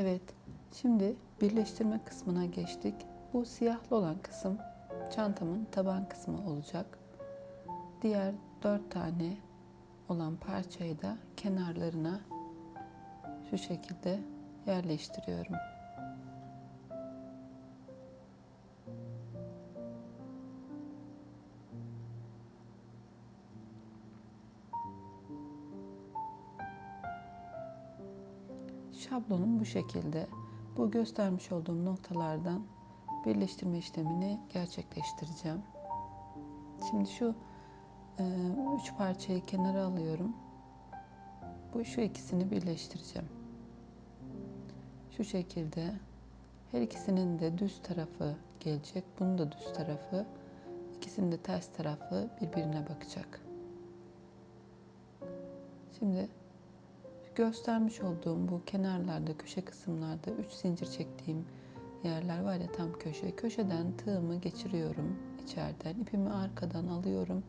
Evet, şimdi birleştirme kısmına geçtik. Bu siyahlı olan kısım çantamın taban kısmı olacak. Diğer dört tane olan parçayı da kenarlarına şu şekilde yerleştiriyorum. Şablonum bu şekilde. Bu göstermiş olduğum noktalardan birleştirme işlemini gerçekleştireceğim. Şimdi şu e, üç parçayı kenara alıyorum. Bu şu ikisini birleştireceğim. Şu şekilde her ikisinin de düz tarafı gelecek. Bunun da düz tarafı. İkisinin de ters tarafı birbirine bakacak. Şimdi göstermiş olduğum bu kenarlarda, köşe kısımlarda 3 zincir çektiğim yerler var ya tam köşe. Köşeden tığımı geçiriyorum içeriden. ipimi arkadan alıyorum.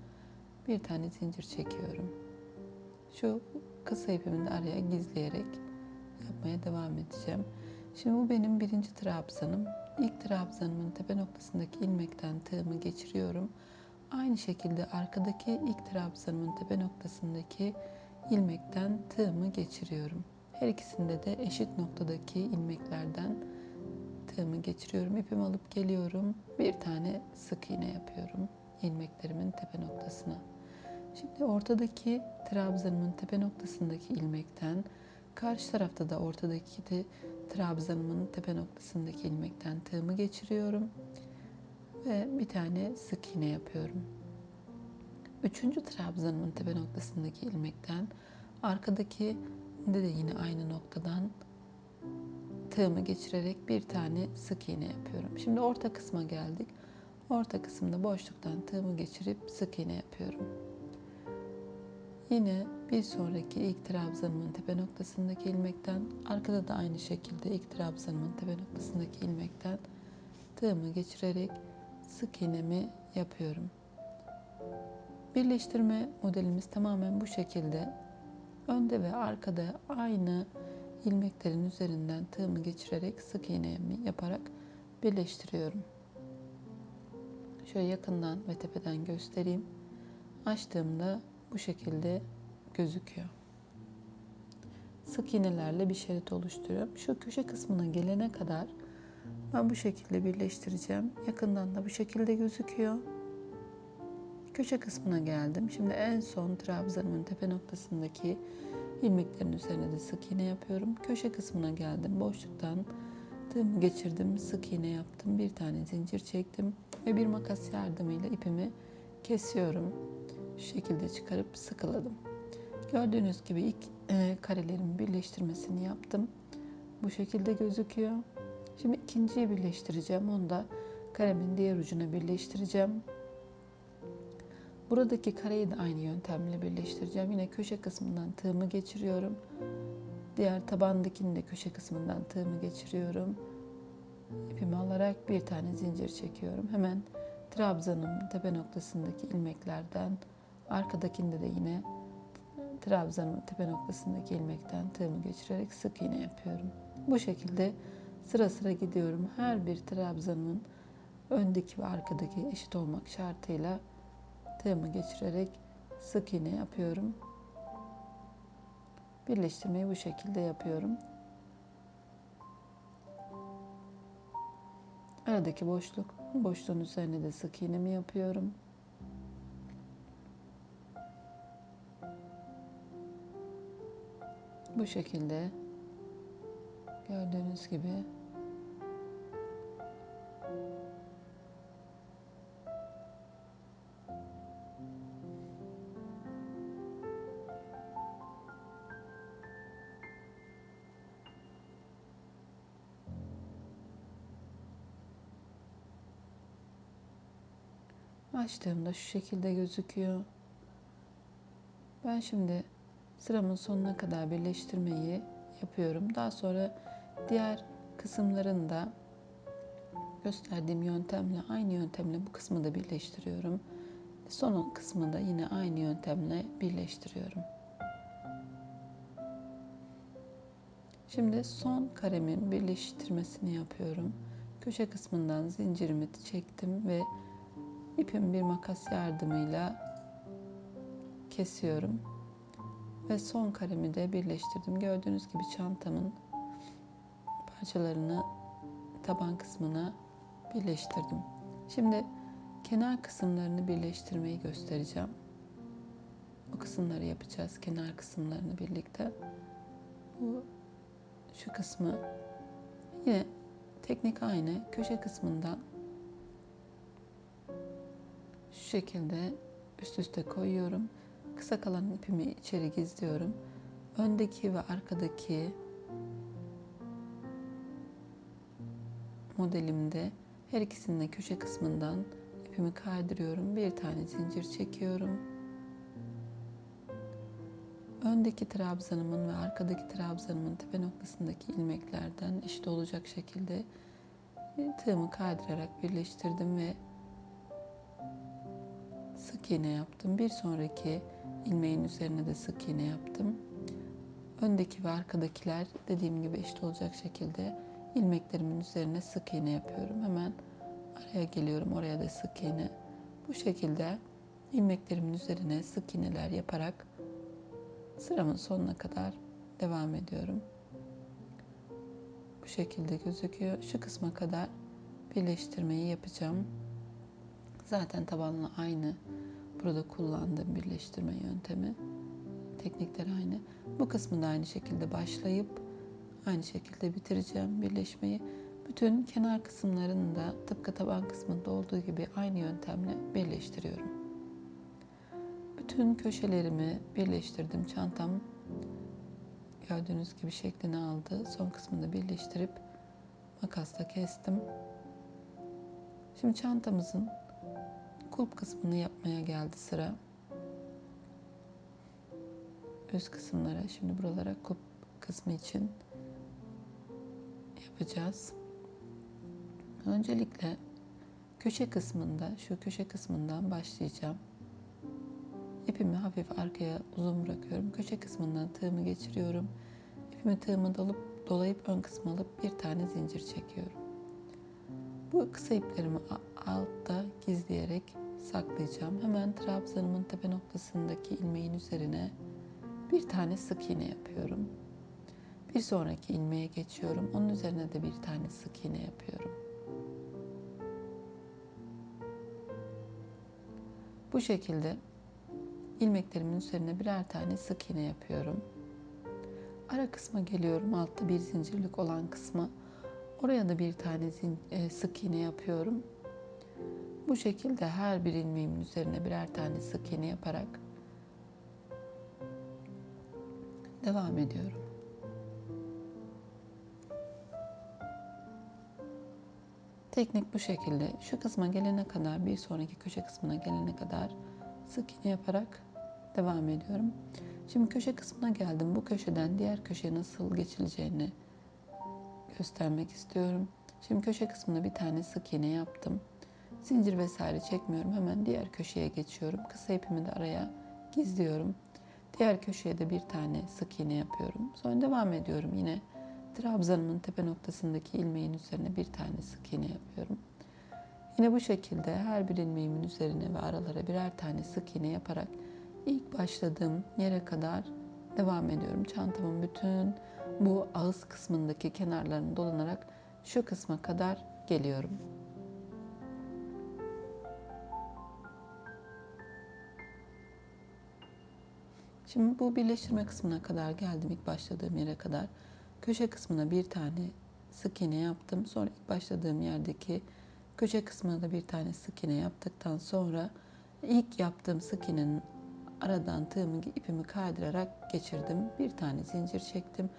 Bir tane zincir çekiyorum. Şu kısa ipimi de araya gizleyerek yapmaya devam edeceğim. Şimdi bu benim birinci trabzanım. İlk trabzanımın tepe noktasındaki ilmekten tığımı geçiriyorum. Aynı şekilde arkadaki ilk trabzanımın tepe noktasındaki ilmekten tığımı geçiriyorum. Her ikisinde de eşit noktadaki ilmeklerden tığımı geçiriyorum. İpimi alıp geliyorum. Bir tane sık iğne yapıyorum ilmeklerimin tepe noktasına. Şimdi ortadaki trabzanımın tepe noktasındaki ilmekten karşı tarafta da ortadaki de trabzanımın tepe noktasındaki ilmekten tığımı geçiriyorum ve bir tane sık iğne yapıyorum. Üçüncü trabzanımın tepe noktasındaki ilmekten arkadaki de, de yine aynı noktadan tığımı geçirerek bir tane sık iğne yapıyorum. Şimdi orta kısma geldik. Orta kısımda boşluktan tığımı geçirip sık iğne yapıyorum. Yine bir sonraki ilk trabzanımın tepe noktasındaki ilmekten arkada da aynı şekilde ilk trabzanımın tepe noktasındaki ilmekten tığımı geçirerek sık iğnemi yapıyorum. Birleştirme modelimiz tamamen bu şekilde. Önde ve arkada aynı ilmeklerin üzerinden tığımı geçirerek sık iğnemi yaparak birleştiriyorum. Şöyle yakından ve tepeden göstereyim. Açtığımda bu şekilde gözüküyor. Sık iğnelerle bir şerit oluşturuyorum. Şu köşe kısmına gelene kadar ben bu şekilde birleştireceğim. Yakından da bu şekilde gözüküyor. Köşe kısmına geldim. Şimdi en son trabzanımın tepe noktasındaki ilmeklerin üzerine de sık iğne yapıyorum. Köşe kısmına geldim. Boşluktan tığımı geçirdim. Sık iğne yaptım. Bir tane zincir çektim. Ve bir makas yardımıyla ipimi kesiyorum. Şu şekilde çıkarıp sıkıladım. Gördüğünüz gibi ilk e, karelerin birleştirmesini yaptım. Bu şekilde gözüküyor. Şimdi ikinciyi birleştireceğim. Onu da karemin diğer ucuna birleştireceğim. Buradaki kareyi de aynı yöntemle birleştireceğim. Yine köşe kısmından tığımı geçiriyorum. Diğer tabandakini de köşe kısmından tığımı geçiriyorum. İpimi alarak bir tane zincir çekiyorum. Hemen trabzanın tepe noktasındaki ilmeklerden arkadakinde de yine trabzanın tepe noktasındaki ilmekten tığımı geçirerek sık iğne yapıyorum. Bu şekilde sıra sıra gidiyorum. Her bir trabzanın öndeki ve arkadaki eşit olmak şartıyla tığımı geçirerek sık iğne yapıyorum. Birleştirmeyi bu şekilde yapıyorum. Aradaki boşluk, boşluğun üzerine de sık iğnemi yapıyorum. Bu şekilde gördüğünüz gibi Açtığımda şu şekilde gözüküyor. Ben şimdi sıramın sonuna kadar birleştirmeyi yapıyorum. Daha sonra diğer kısımlarını da gösterdiğim yöntemle aynı yöntemle bu kısmı da birleştiriyorum. Son kısmını da yine aynı yöntemle birleştiriyorum. Şimdi son karemin birleştirmesini yapıyorum. Köşe kısmından zincirimi çektim ve ipimi bir makas yardımıyla kesiyorum. Ve son karemi de birleştirdim. Gördüğünüz gibi çantamın parçalarını taban kısmına birleştirdim. Şimdi kenar kısımlarını birleştirmeyi göstereceğim. O kısımları yapacağız. Kenar kısımlarını birlikte. Bu şu kısmı yine teknik aynı. Köşe kısmından şekilde üst üste koyuyorum. Kısa kalan ipimi içeri gizliyorum. Öndeki ve arkadaki modelimde her ikisinin de köşe kısmından ipimi kaydırıyorum. Bir tane zincir çekiyorum. Öndeki trabzanımın ve arkadaki trabzanımın tepe noktasındaki ilmeklerden eşit olacak şekilde tığımı kaydırarak birleştirdim ve sık iğne yaptım. Bir sonraki ilmeğin üzerine de sık iğne yaptım. Öndeki ve arkadakiler dediğim gibi eşit olacak şekilde ilmeklerimin üzerine sık iğne yapıyorum. Hemen araya geliyorum. Oraya da sık iğne. Bu şekilde ilmeklerimin üzerine sık iğneler yaparak sıramın sonuna kadar devam ediyorum. Bu şekilde gözüküyor. Şu kısma kadar birleştirmeyi yapacağım. Zaten tabanla aynı burada kullandığım birleştirme yöntemi. Teknikler aynı. Bu kısmı da aynı şekilde başlayıp aynı şekilde bitireceğim birleşmeyi. Bütün kenar kısımlarını da tıpkı taban kısmında olduğu gibi aynı yöntemle birleştiriyorum. Bütün köşelerimi birleştirdim. Çantam gördüğünüz gibi şeklini aldı. Son kısmını birleştirip makasla kestim. Şimdi çantamızın kulp kısmını yapmaya geldi sıra. Üst kısımlara şimdi buralara kulp kısmı için yapacağız. Öncelikle köşe kısmında şu köşe kısmından başlayacağım. İpimi hafif arkaya uzun bırakıyorum. Köşe kısmından tığımı geçiriyorum. İpimi tığımı dolup dolayıp ön kısmı alıp bir tane zincir çekiyorum. Bu kısa iplerimi altta gizleyerek saklayacağım. Hemen trabzanımın tepe noktasındaki ilmeğin üzerine bir tane sık iğne yapıyorum. Bir sonraki ilmeğe geçiyorum. Onun üzerine de bir tane sık iğne yapıyorum. Bu şekilde ilmeklerimin üzerine birer tane sık iğne yapıyorum. Ara kısma geliyorum. Altta bir zincirlik olan kısma. Oraya da bir tane e, sık iğne yapıyorum. Bu şekilde her bir ilmeğimin üzerine birer tane sık iğne yaparak devam ediyorum. Teknik bu şekilde. Şu kısma gelene kadar, bir sonraki köşe kısmına gelene kadar sık iğne yaparak devam ediyorum. Şimdi köşe kısmına geldim. Bu köşeden diğer köşeye nasıl geçileceğini göstermek istiyorum. Şimdi köşe kısmına bir tane sık iğne yaptım. Zincir vesaire çekmiyorum. Hemen diğer köşeye geçiyorum. Kısa ipimi de araya gizliyorum. Diğer köşeye de bir tane sık iğne yapıyorum. Sonra devam ediyorum yine. Trabzanımın tepe noktasındaki ilmeğin üzerine bir tane sık iğne yapıyorum. Yine bu şekilde her bir ilmeğimin üzerine ve aralara birer tane sık iğne yaparak ilk başladığım yere kadar devam ediyorum. Çantamın bütün bu ağız kısmındaki kenarlarını dolanarak şu kısma kadar geliyorum. Şimdi bu birleştirme kısmına kadar geldim. ilk başladığım yere kadar. Köşe kısmına bir tane sık iğne yaptım. Sonra ilk başladığım yerdeki köşe kısmına da bir tane sık iğne yaptıktan sonra ilk yaptığım sık iğnenin aradan tığımı ipimi kaydırarak geçirdim. Bir tane zincir çektim.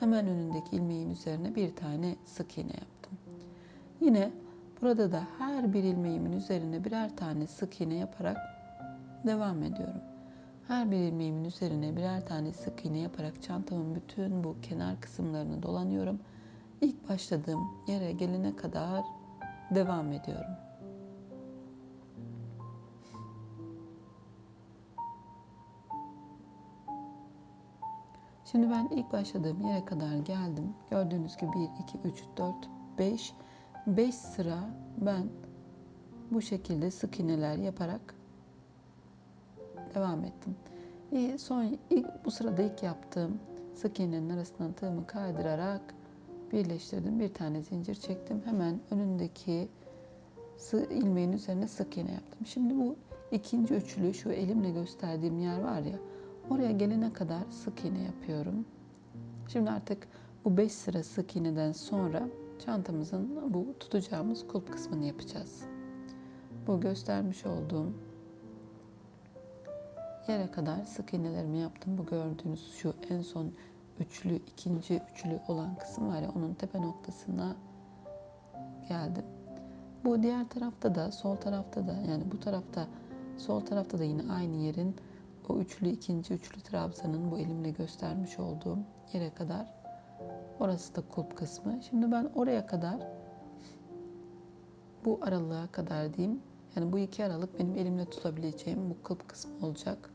Hemen önündeki ilmeğin üzerine bir tane sık iğne yaptım. Yine burada da her bir ilmeğimin üzerine birer tane sık iğne yaparak devam ediyorum. Her bir ilmeğimin üzerine birer tane sık iğne yaparak çantamın bütün bu kenar kısımlarını dolanıyorum. İlk başladığım yere gelene kadar devam ediyorum. Şimdi ben ilk başladığım yere kadar geldim. Gördüğünüz gibi 1, 2, 3, 4, 5. 5 sıra ben bu şekilde sık iğneler yaparak devam ettim. Ve son ilk bu sırada ilk yaptığım sık iğnenin arasından tığımı kaydırarak birleştirdim. Bir tane zincir çektim. Hemen önündeki ilmeğin üzerine sık iğne yaptım. Şimdi bu ikinci üçlü şu elimle gösterdiğim yer var ya oraya gelene kadar sık iğne yapıyorum. Şimdi artık bu 5 sıra sık iğneden sonra çantamızın bu tutacağımız kulp kısmını yapacağız. Bu göstermiş olduğum yere kadar sık iğnelerimi yaptım. Bu gördüğünüz şu en son üçlü, ikinci üçlü olan kısım var ya onun tepe noktasına geldim. Bu diğer tarafta da sol tarafta da yani bu tarafta sol tarafta da yine aynı yerin o üçlü ikinci üçlü trabzanın bu elimle göstermiş olduğum yere kadar orası da kulp kısmı. Şimdi ben oraya kadar bu aralığa kadar diyeyim. Yani bu iki aralık benim elimle tutabileceğim bu kulp kısmı olacak.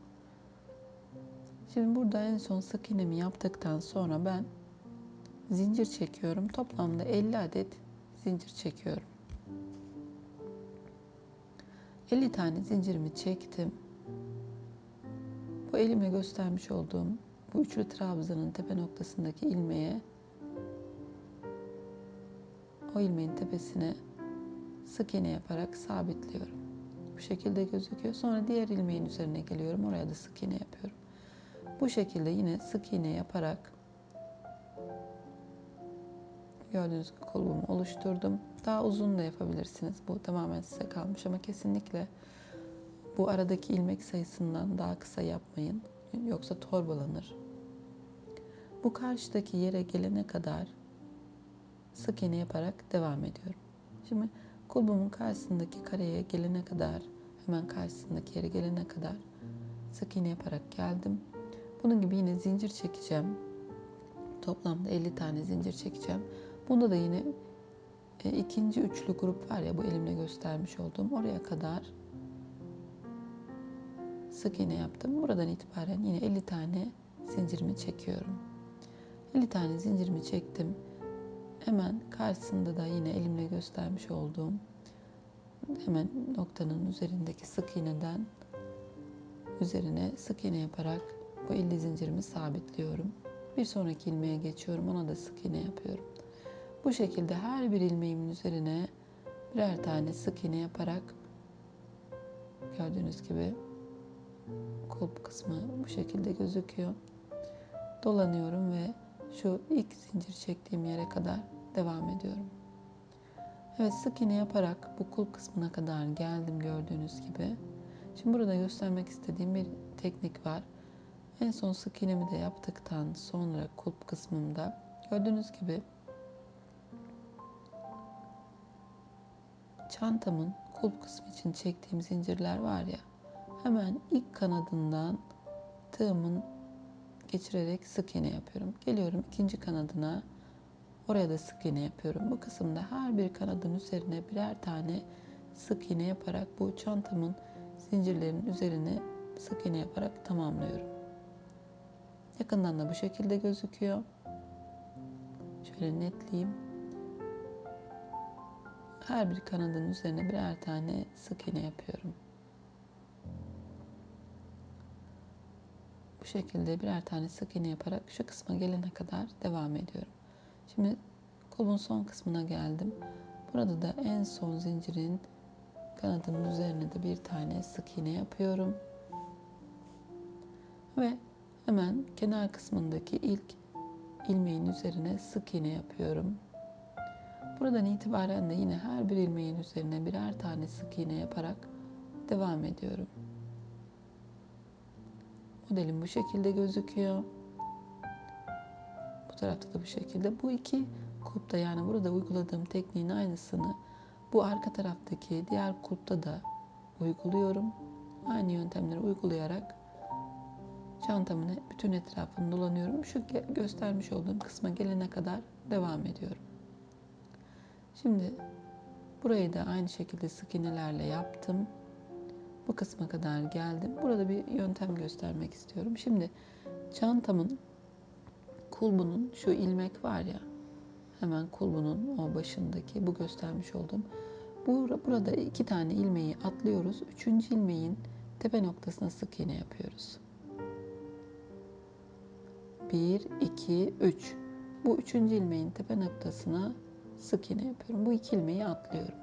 Şimdi burada en son sık iğnemi yaptıktan sonra ben zincir çekiyorum. Toplamda 50 adet zincir çekiyorum. 50 tane zincirimi çektim. Bu elimle göstermiş olduğum bu üçlü trabzanın tepe noktasındaki ilmeğe o ilmeğin tepesine sık iğne yaparak sabitliyorum. Bu şekilde gözüküyor. Sonra diğer ilmeğin üzerine geliyorum. Oraya da sık iğne yapıyorum. Bu şekilde yine sık iğne yaparak gördüğünüz gibi kulbumu oluşturdum. Daha uzun da yapabilirsiniz. Bu tamamen size kalmış ama kesinlikle bu aradaki ilmek sayısından daha kısa yapmayın. Yoksa torbalanır. Bu karşıdaki yere gelene kadar sık iğne yaparak devam ediyorum. Şimdi kulbumun karşısındaki kareye gelene kadar hemen karşısındaki yere gelene kadar sık iğne yaparak geldim. Bunun gibi yine zincir çekeceğim. Toplamda 50 tane zincir çekeceğim. Bunda da yine e, ikinci üçlü grup var ya bu elimle göstermiş olduğum oraya kadar sık iğne yaptım. Buradan itibaren yine 50 tane zincirimi çekiyorum. 50 tane zincirimi çektim. Hemen karşısında da yine elimle göstermiş olduğum hemen noktanın üzerindeki sık iğneden üzerine sık iğne yaparak bu 50 zincirimi sabitliyorum. Bir sonraki ilmeğe geçiyorum. Ona da sık iğne yapıyorum. Bu şekilde her bir ilmeğimin üzerine birer tane sık iğne yaparak gördüğünüz gibi kulp kısmı bu şekilde gözüküyor. Dolanıyorum ve şu ilk zincir çektiğim yere kadar devam ediyorum. Evet sık iğne yaparak bu kulp kısmına kadar geldim gördüğünüz gibi. Şimdi burada göstermek istediğim bir teknik var. En son sık iğnemi de yaptıktan sonra kulp kısmımda gördüğünüz gibi çantamın kulp kısmı için çektiğim zincirler var ya hemen ilk kanadından tığımın geçirerek sık iğne yapıyorum. Geliyorum ikinci kanadına oraya da sık iğne yapıyorum. Bu kısımda her bir kanadın üzerine birer tane sık iğne yaparak bu çantamın zincirlerin üzerine sık iğne yaparak tamamlıyorum. Yakından da bu şekilde gözüküyor. Şöyle netleyeyim. Her bir kanadın üzerine birer tane sık iğne yapıyorum. Bu şekilde birer tane sık iğne yaparak şu kısma gelene kadar devam ediyorum. Şimdi kolun son kısmına geldim. Burada da en son zincirin kanadının üzerine de bir tane sık iğne yapıyorum. Ve hemen kenar kısmındaki ilk ilmeğin üzerine sık iğne yapıyorum. Buradan itibaren de yine her bir ilmeğin üzerine birer tane sık iğne yaparak devam ediyorum. Modelim bu şekilde gözüküyor. Bu tarafta da bu şekilde. Bu iki kulpta yani burada uyguladığım tekniğin aynısını bu arka taraftaki diğer kulpta da uyguluyorum. Aynı yöntemleri uygulayarak çantamın bütün etrafını dolanıyorum. Şu göstermiş olduğum kısma gelene kadar devam ediyorum. Şimdi burayı da aynı şekilde sık iğnelerle yaptım. Bu kısma kadar geldim. Burada bir yöntem göstermek istiyorum. Şimdi çantamın kulbunun şu ilmek var ya hemen kulbunun o başındaki bu göstermiş olduğum bu- burada iki tane ilmeği atlıyoruz. Üçüncü ilmeğin tepe noktasına sık iğne yapıyoruz. 1, 2, 3. Bu üçüncü ilmeğin tepe noktasına sık iğne yapıyorum. Bu iki ilmeği atlıyorum.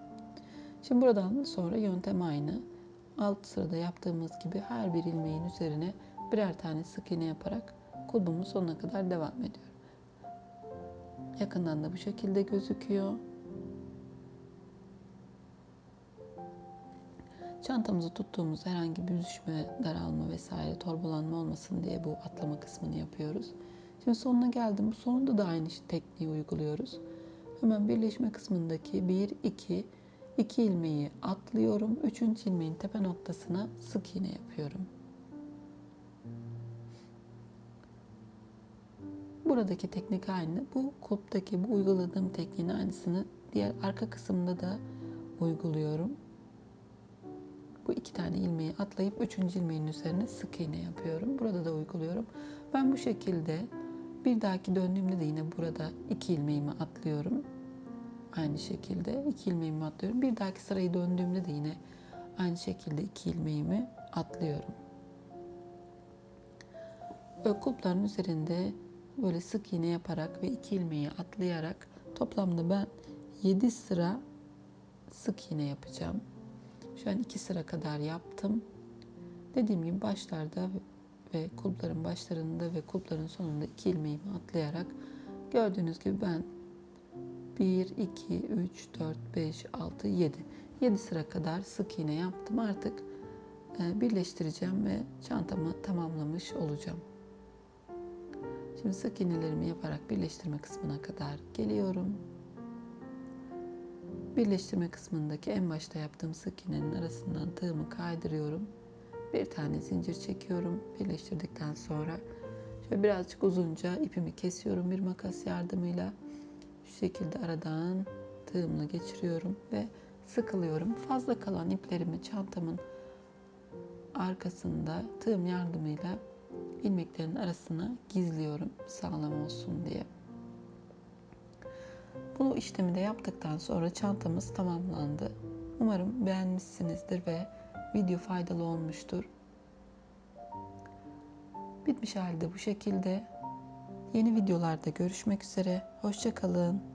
Şimdi buradan sonra yöntem aynı. Alt sırada yaptığımız gibi her bir ilmeğin üzerine birer tane sık iğne yaparak kulbumun sonuna kadar devam ediyorum. Yakından da bu şekilde gözüküyor. Çantamızı tuttuğumuz herhangi bir düşme, daralma vesaire torbalanma olmasın diye bu atlama kısmını yapıyoruz. Şimdi sonuna geldim. Bu sonunda da aynı tekniği uyguluyoruz. Hemen birleşme kısmındaki 1, 2, 2 ilmeği atlıyorum. Üçüncü ilmeğin tepe noktasına sık iğne yapıyorum. Buradaki teknik aynı. Bu kulptaki bu uyguladığım tekniğin aynısını diğer arka kısımda da uyguluyorum. Bu iki tane ilmeği atlayıp üçüncü ilmeğin üzerine sık iğne yapıyorum. Burada da uyguluyorum. Ben bu şekilde bir dahaki döndüğümde de yine burada iki ilmeğimi atlıyorum. Aynı şekilde iki ilmeğimi atlıyorum. Bir dahaki sırayı döndüğümde de yine aynı şekilde iki ilmeğimi atlıyorum. Böyle kulpların üzerinde böyle sık iğne yaparak ve iki ilmeği atlayarak toplamda ben 7 sıra sık iğne yapacağım. Şu an iki sıra kadar yaptım. Dediğim gibi başlarda ve kulpların başlarında ve kulpların sonunda iki ilmeğimi atlayarak gördüğünüz gibi ben 1, 2, 3, 4, 5, 6, 7. 7 sıra kadar sık iğne yaptım. Artık e, birleştireceğim ve çantamı tamamlamış olacağım. Şimdi sık iğnelerimi yaparak birleştirme kısmına kadar geliyorum. Birleştirme kısmındaki en başta yaptığım sık iğnenin arasından tığımı kaydırıyorum. Bir tane zincir çekiyorum. Birleştirdikten sonra şöyle birazcık uzunca ipimi kesiyorum bir makas yardımıyla. Şu şekilde aradan tığımla geçiriyorum ve sıkılıyorum. Fazla kalan iplerimi çantamın arkasında tığım yardımıyla ilmeklerin arasına gizliyorum sağlam olsun diye. Bu işlemi de yaptıktan sonra çantamız tamamlandı. Umarım beğenmişsinizdir ve video faydalı olmuştur. Bitmiş halde bu şekilde. Yeni videolarda görüşmek üzere. Hoşçakalın.